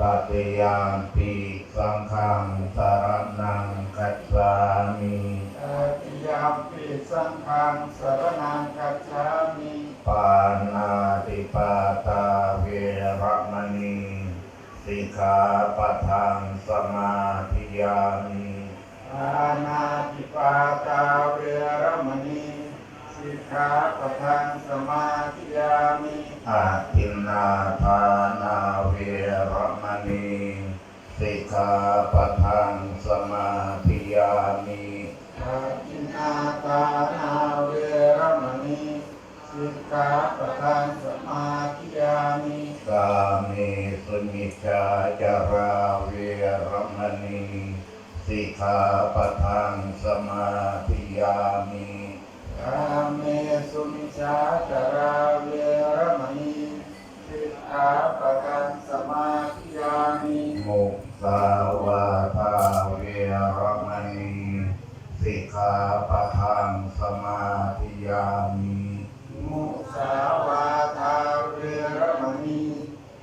ตติยามปีสังฆังสารนังกัจฉามิตติยามปิสังฆังสรนังกัจฉามิปานาติปาตาเวระมณีสิกขาปะทังสมาธิยามิอานาติปาตาเวรม ณีสิกขาปะทังสมาธิยามิอาทินนาทานาเวรมณีสิกขาปะทังสมาธิยามิอาทินนาตานาเวรมณีสิกขาปะทังสมาธิยามิกาเมสุมิจจาจาราเวรมณีสิกขาปะทังสมาธิยามิกาเมสุมิ ชาจาราเวรมณีสิกขาปะทังสมาธิยามิมุสาวาทาเวระมณีสิกขาปะทังสมาธิยามิมุสาวาทาเวรมณี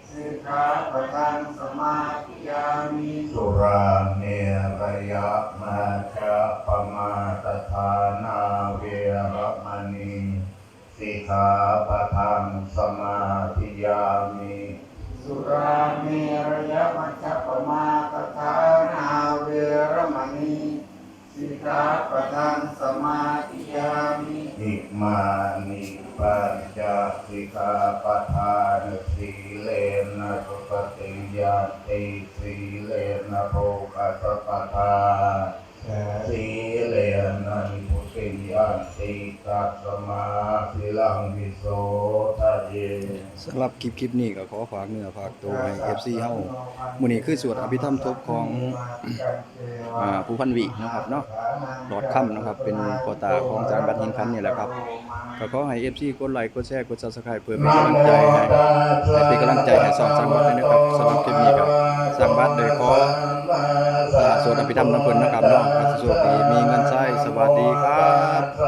สิกขาปะทังสมาธิยามิสุราเมรยะมาชะปมาตทานาเวระมณี สิกขาปะทังสมาธิยามิสุราเมรยมัชฌปมาตทานาเวรมณีสิกขาปะทังสมาธิยามิอิมานิปัญจสิกขาปทานสีเลนะสุปฏิยาติสีเลนะโภคสัพพทาสีเลนะ นิพุติยาติตัสมาสิลังวิโสทะเยสำหรับคลิปคลิปนี้ก็ขอฝากเนื้อฝากตัวให้ FC เฮามื้อนี้คือสวดอภิธรรมทบของอ่าผู้พันวินะครับเนาะหลอดค่ำนะครับ เป็นโควตาของอาจารย์บัตรหินพันธ์นี่แหละครับก็ขอให้ FC กดไลค์กดแชร์กด Subscribe เพื่อเป็นกำลังใจให้ให้เป็นกำลังใจให้สอนสร้างบัตรด้วยนะครับสำหรับคลิปนี้ก็สร้างบัตรโดยขอ อ่าสวดอภิธรรมน้ำเพิ่นนะครับเนาะสวัสดีมีเงินใช้สวัสดีครับ